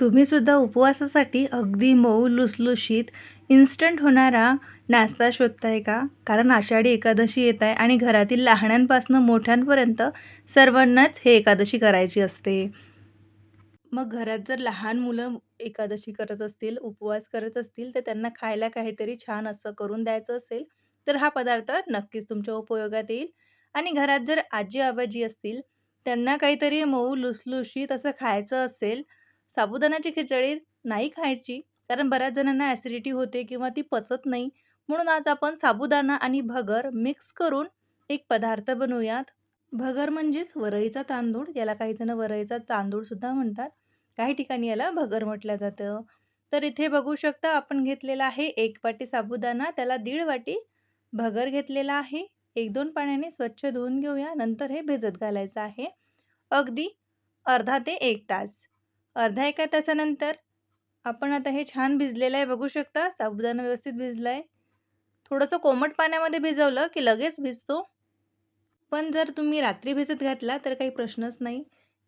तुम्हीसुद्धा उपवासासाठी अगदी मऊ लुसलुशीत इन्स्टंट होणारा नाश्ता शोधताय का? कारण आषाढी एकादशी येत आहे आणि घरातील लहानांपासून मोठ्यांपर्यंत सर्वांनाच हे एकादशी करायची असते. मग घरात जर लहान मुलं एकादशी करत असतील उपवास करत असतील तर त्यांना खायला काहीतरी छान असं करून द्यायचं असेल तर हा पदार्थ नक्कीच तुमच्या उपयोगात येईल. आणि घरात जर आजी आबाजी असतील त्यांना काहीतरी मऊ लुसलुशीत असं खायचं असेल साबुदाण्याची खिचडी नाही खायची कारण बऱ्याच जणांना ॲसिडिटी होते किंवा ती पचत नाही. म्हणून आज आपण साबुदाणा आणि भगर मिक्स करून एक पदार्थ बनवूयात. भगर म्हणजेच वरईचा तांदूळ याला काही जण वरईचा तांदूळसुद्धा म्हणतात. काही ठिकाणी याला भगर म्हटलं जातं. तर इथे बघू शकता आपण घेतलेला आहे एक वाटी साबुदाणा त्याला दीड वाटी भगर घेतलेला आहे. एक दोन पाण्याने स्वच्छ धुवून घेऊया नंतर हे भिजत घालायचं आहे. अगदी अर्धा ते एक तास. अर्धा एका तासानंतर. आपण आता हे छान भिजलेलं आहे बघू शकता. साबुदाणा व्यवस्थित भिजला आहे थोडंसं कोमट पाण्यामध्ये भिजवलं की लगेच भिजतो. पण जर तुम्ही रात्री भिजत घातला तर काही प्रश्नच नाही.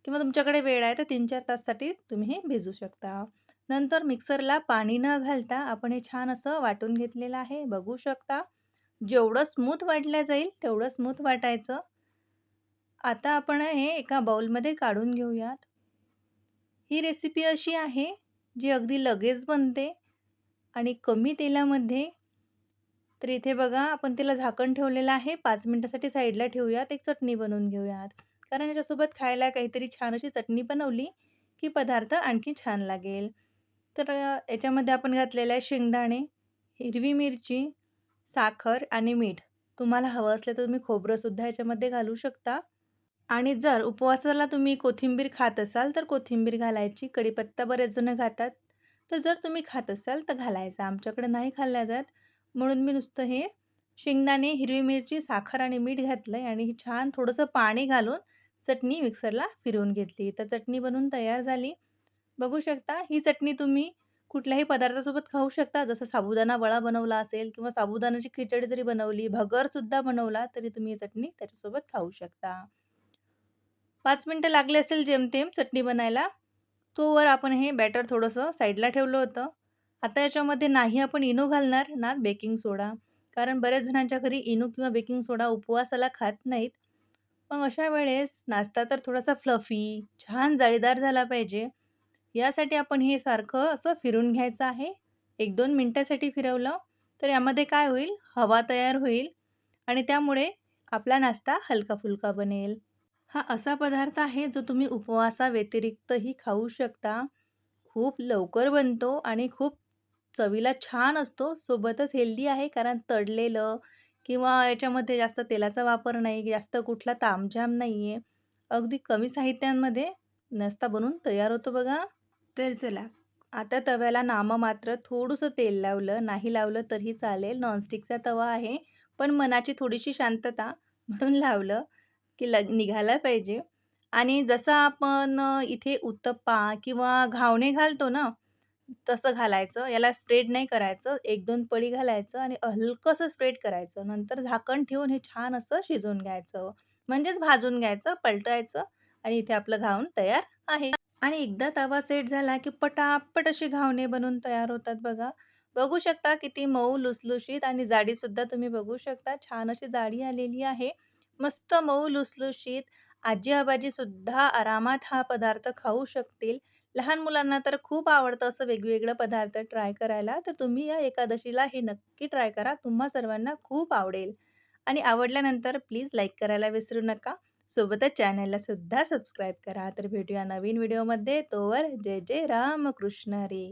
किंवा तुमच्याकडे वेळ आहे तर तीन चार ताससाठी तुम्ही हे भिजू शकता. नंतर मिक्सरला पाणी न घालता आपण हे छान असं वाटून घेतलेलं आहे. बघू शकता. जेवढं स्मूथ वाटलं जाईल तेवढं स्मूथ वाटायचं. आता आपण हे एका बाउलमध्ये काढून घेऊयात. ही रेसिपी अशी आहे जी अगदी लगेच बनते आणि कमी तेलामध्ये तर इथे बघा आपण तिला झाकण ठेवलेलं आहे. पाच मिनटासाठी साईडला ठेवूयात. एक चटणी बनवून घेऊयात. कारण याच्यासोबत खायला काहीतरी छान अशी चटणी बनवली की पदार्थ आणखी छान लागेल. तर याच्यामध्ये आपण घातलेलं आहे शेंगदाणे हिरवी मिरची साखर आणि मीठ. तुम्हाला हवं असलं तर तुम्ही खोबरंसुद्धा याच्यामध्ये घालू शकता. आणि जर उपवासाला तुम्ही कोथिंबीर खात असाल तर कोथिंबीर घालायची. कढीपत्ता बरेच जण खातात तर जर तुम्ही खात असाल तर घालायचा. आमच्याकडे नाही खाल्ल्या जात. म्हणून मी नुसतं हे शेंगदाणे हिरवी मिरची साखर आणि मीठ घातलं आहे आणि छान थोडंसं पाणी घालून चटणी मिक्सरला फिरवून घेतली. तर चटणी बनवून तयार झाली. बघू शकता ही चटणी तुम्ही कुठल्याही पदार्थासोबत खाऊ शकता. जसं साबुदाणा वडा बनवला असेल किंवा साबुदाण्याची खिचडी जरी बनवली भगरसुद्धा बनवला तरी तुम्ही ही चटणी त्याच्यासोबत खाऊ शकता. पाच मिनटं लागले असेल जेमतेम चटणी बनायला. तोवर आपण हे बॅटर थोडंसं साईडला ठेवलं होतं. आता याच्यामध्ये नाही आपण इनो घालणार ना बेकिंग सोडा कारण बऱ्याच जणांच्या घरी इनो किंवा बेकिंग सोडा उपवासाला खात नाहीत. मग अशा वेळेस नाश्ता तर थोडासा फ्लफी छान जाळीदार झाला पाहिजे. यासाठी आपण हे सारखं असं फिरून घ्यायचं आहे. एक दोन मिनटासाठी फिरवलं तर यामध्ये काय होईल? हवा तयार होईल. आणि त्यामुळे आपला नाश्ता हलका फुलका बनेल. हा असा पदार्थ आहे जो तुम्ही उपवासाव्यतिरिक्तही खाऊ शकता. खूप लवकर बनतो आणि खूप चवीला छान असतो. सोबतच हेल्दी आहे कारण तळलेलं किंवा याच्यामध्ये जास्त तेलाचा वापर नाही जास्त कुठला तामझाम नाही आहे अगदी कमी साहित्यांमध्ये नाश्ता बनवून तयार होतो बघा. तर चला आता तव्याला नाममात्र थोडंसं तेल लावलं नाही लावलं तरी चालेल. नॉनस्टिकचा तवा आहे पण मनाची थोडीशी शांतता म्हणून लावलं. की लग निघायला पाहिजे. आणि जसं आपण इथे उत्तप्पा किंवा घावणे घालतो ना तसं घालायचं. याला स्प्रेड नाही करायचं. एक दोन पळी घालायचं आणि हलकंसं स्प्रेड करायचं. नंतर झाकण ठेवून हे छान असं शिजवून घ्यायचं. म्हणजेच भाजून घ्यायचं पलटायचं आणि इथे आपलं घावण तयार आहे. आणि एकदा तवा सेट झाला की पटापट अशी घावणे बनवून तयार होतात बघा. बघू शकता किती मऊ लुसलुशीत आणि जाडीसुद्धा तुम्ही बघू शकता. छान अशी जाडी आलेली आहे. मस्त मऊ लुसलुशीत आजी आबाजीसुद्धा आरामात हा पदार्थ खाऊ शकतील. लहान मुलांना तर खूप आवडतं असं वेगवेगळं पदार्थ ट्राय करायला. तर तुम्ही या एकादशीला हे नक्की ट्राय करा. तुम्हा सर्वांना खूप आवडेल. आणि आवडल्यानंतर प्लीज लाईक करायला विसरू नका. सोबतच चॅनलला सुद्धा सबस्क्राईब करा. तर भेटूया नवीन व्हिडिओमध्ये. तोवर जय जय रामकृष्ण रे